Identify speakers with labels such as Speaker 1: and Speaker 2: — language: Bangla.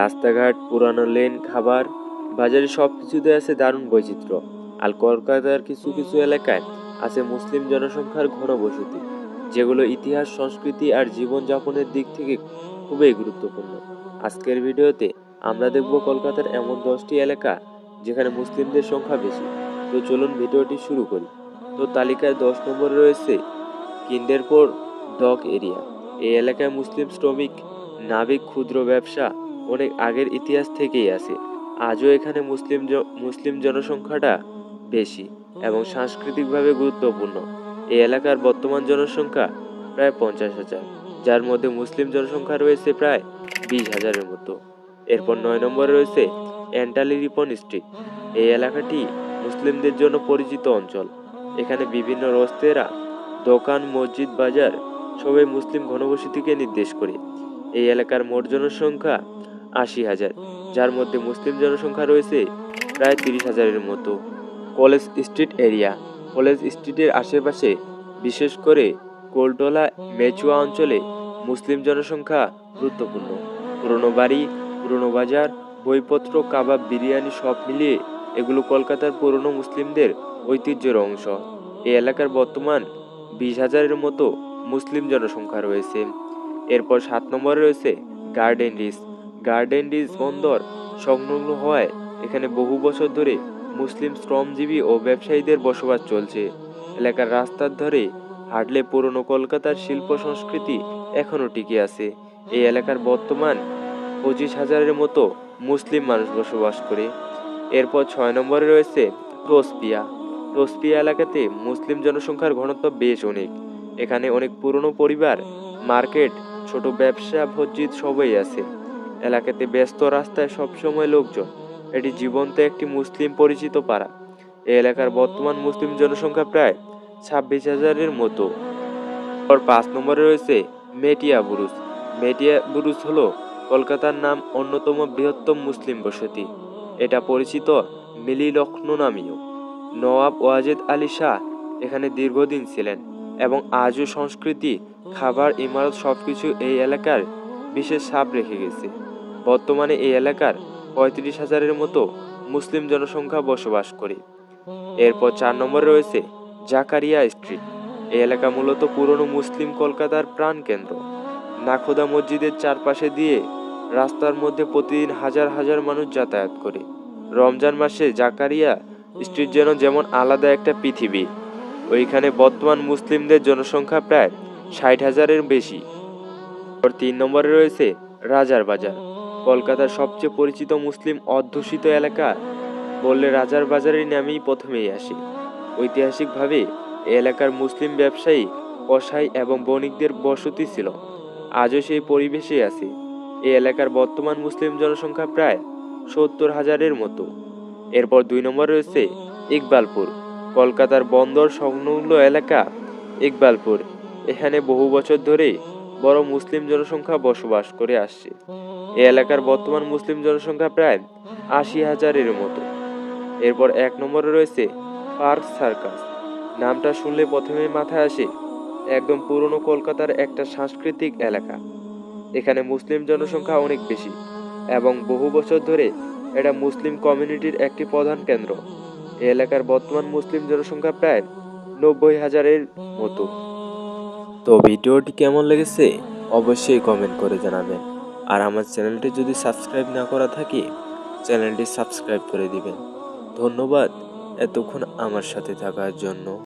Speaker 1: রাস্তাঘাট, পুরানো লেন, খাবার, বাজারে সব কিছুতে আছে দারুণ বৈচিত্র্য। আর কলকাতার কিছু কিছু এলাকায় আছে মুসলিম জনসংখ্যার ঘন বসতি, যেগুলো ইতিহাস, সংস্কৃতি আর জীবনযাপনের দিক থেকে খুবই গুরুত্বপূর্ণ। আজকের ভিডিওতে আমরা দেখব কলকাতার এমন দশটি এলাকা যেখানে মুসলিমদের সংখ্যা বেশি। তো চলুন ভিডিওটি শুরু করি। তো তালিকায় দশ নম্বরে রয়েছে কিন্ডেরপোর ডক এরিয়া। এই এলাকায় মুসলিম শ্রমিক, নাবিক, ক্ষুদ্র ব্যবসা অনেক আগের ইতিহাস থেকেই আছে। আজও এখানে মুসলিম মুসলিম জনসংখ্যাটা বেশি এবং সাংস্কৃতিকভাবে গুরুত্বপূর্ণ। এই এলাকার বর্তমান জনসংখ্যা প্রায় পঞ্চাশ হাজার, যার মধ্যে মুসলিম জনসংখ্যা রয়েছে প্রায় বিশ হাজারের মতো। এরপর নয় নম্বরে রয়েছে অ্যান্টালি রিপন স্ট্রিট। এই এলাকাটি মুসলিমদের জন্য পরিচিত অঞ্চল। এখানে বিভিন্ন রস্তেরা, দোকান, মসজিদ, বাজার সবাই মুসলিম ঘনবসতিকে নির্দেশ করে। এই এলাকার মোট জনসংখ্যা আশি হাজার, যার মধ্যে মুসলিম জনসংখ্যা রয়েছে প্রায় তিরিশ হাজারের মতো। College street area. কলেজ স্ট্রিটের আশেপাশে, বিশেষ করে কোলটোলা, মেচুয়া অঞ্চলে মুসলিম জনসংখ্যা গুরুত্বপূর্ণ। পুরনো বাড়ি, পুরনো বাজার, বইপত্র, কাবাব, বিরিয়ানি সব মিলিয়ে এগুলো কলকাতার পুরনো মুসলিমদের ঐতিহ্যের অংশ। এই এলাকার বর্তমান বিশ হাজারের মতো মুসলিম জনসংখ্যা রয়েছে। এরপর সাত নম্বরে রয়েছে গার্ডেন রিচ গার্ডেন রিচ বন্দর সংলগ্ন হওয়ায় এখানে বহু বছর ধরে মুসলিম শ্রমজীবী ও ব্যবসায়ীদের বসবাস চলছে। এলাকার রাস্তার ধরে হাঁটলে পুরনো কলকাতার শিল্প সংস্কৃতি এখনও টিকে আছে। এই এলাকার বর্তমান পঁচিশ হাজারের মতো মুসলিম মানুষ বসবাস করে। এরপর ছয় নম্বরে রয়েছে টোসপিয়া টোসপিয়া এলাকাতে মুসলিম জনসংখ্যার ঘনত্ব বেশ অনেক। এখানে অনেক পুরনো পরিবার, মার্কেট, ছোট ব্যবসা মসজিদ সবই আছে। এলাকাতে ব্যস্ত রাস্তায় সবসময় লোকজন। এটি জীবন্ত একটি মুসলিম পরিচিত পাড়া। এই এলাকার বর্তমান মুসলিম জনসংখ্যা প্রায় ছাব্বিশ হাজারের মতো। পর পাঁচ নম্বরে রয়েছে মেটিয়া বুরুজ। মেটিয়া বুরুজ হলো কলকাতার নাম অন্যতম বৃহত্তম মুসলিম বসতি। এটা পরিচিত মিলি লক্ষ্ণৌ নামীয় নওয়াব ওয়াজেদ আলী শাহ এখানে দীর্ঘদিন ছিলেন এবং আজও সংস্কৃতি, খাবার, ইমারত সবকিছু এই এলাকার বিশেষ ছাপ রেখে গেছে। বর্তমানে এই এলাকার পঁয়ত্রিশ হাজারের মতো মুসলিম জনসংখ্যা বসবাস করে। এরপর চার নম্বরে রয়েছে জাকারিয়া স্ট্রিট। এই এলাকা মূলত পুরনো মুসলিম কলকাতার প্রাণকেন্দ্র। নাখোদা মসজিদের চারপাশে দিয়ে রাস্তার মধ্যে প্রতিদিন হাজার হাজার মানুষ যাতায়াত করে। রমজান মাসে জাকারিয়া স্ট্রিট যেন যেমন আলাদা একটা পৃথিবী, ওইখানে বর্তমান মুসলিমদের জনসংখ্যা প্রায় ষাট হাজারের বেশি। তিন নম্বরে রয়েছে রাজার বাজার। কলকাতার সবচেয়ে পরিচিত মুসলিম অধ্যুষিত এলাকা বললে রাজার বাজারের নামেই প্রথমেই আসে। ঐতিহাসিকভাবে এ এলাকার মুসলিম ব্যবসায়ী, কসাই এবং বণিকদের বসতি ছিল। আজও সেই পরিবেশেই আছে। এ এলাকার বর্তমান মুসলিম জনসংখ্যা প্রায় সত্তর হাজারের মতো। এরপর দুই নম্বর রয়েছে ইকবালপুর। কলকাতার বন্দর সংলগ্ন এলাকা ইকবালপুর। এখানে বহু বছর ধরে বড় মুসলিম জনসংখ্যা বসবাস করে আসছে। এই এলাকার বর্তমান মুসলিম জনসংখ্যা প্রায় আশি হাজারের মতো। এরপর এক নম্বরে রয়েছে পার্ক সার্কাস। নামটা শুনলে প্রথমে মাথায় আসে, একদম পুরনো কলকাতার একটা সাংস্কৃতিক এলাকা। এখানে মুসলিম জনসংখ্যা অনেক বেশি এবং বহু বছর ধরে এটা মুসলিম কমিউনিটির একটি প্রধান কেন্দ্র। এ এলাকার বর্তমান মুসলিম জনসংখ্যা প্রায় নব্বই হাজারের মতো। তো ভিডিওটি কেমন লেগেছে অবশ্যই কমেন্ট করে জানাবেন। আর আমার চ্যানেলটি যদি সাবস্ক্রাইব না করা থাকে, চ্যানেলটি সাবস্ক্রাইব করে দিবেন। ধন্যবাদ এতক্ষণ আমার সাথে থাকার জন্য।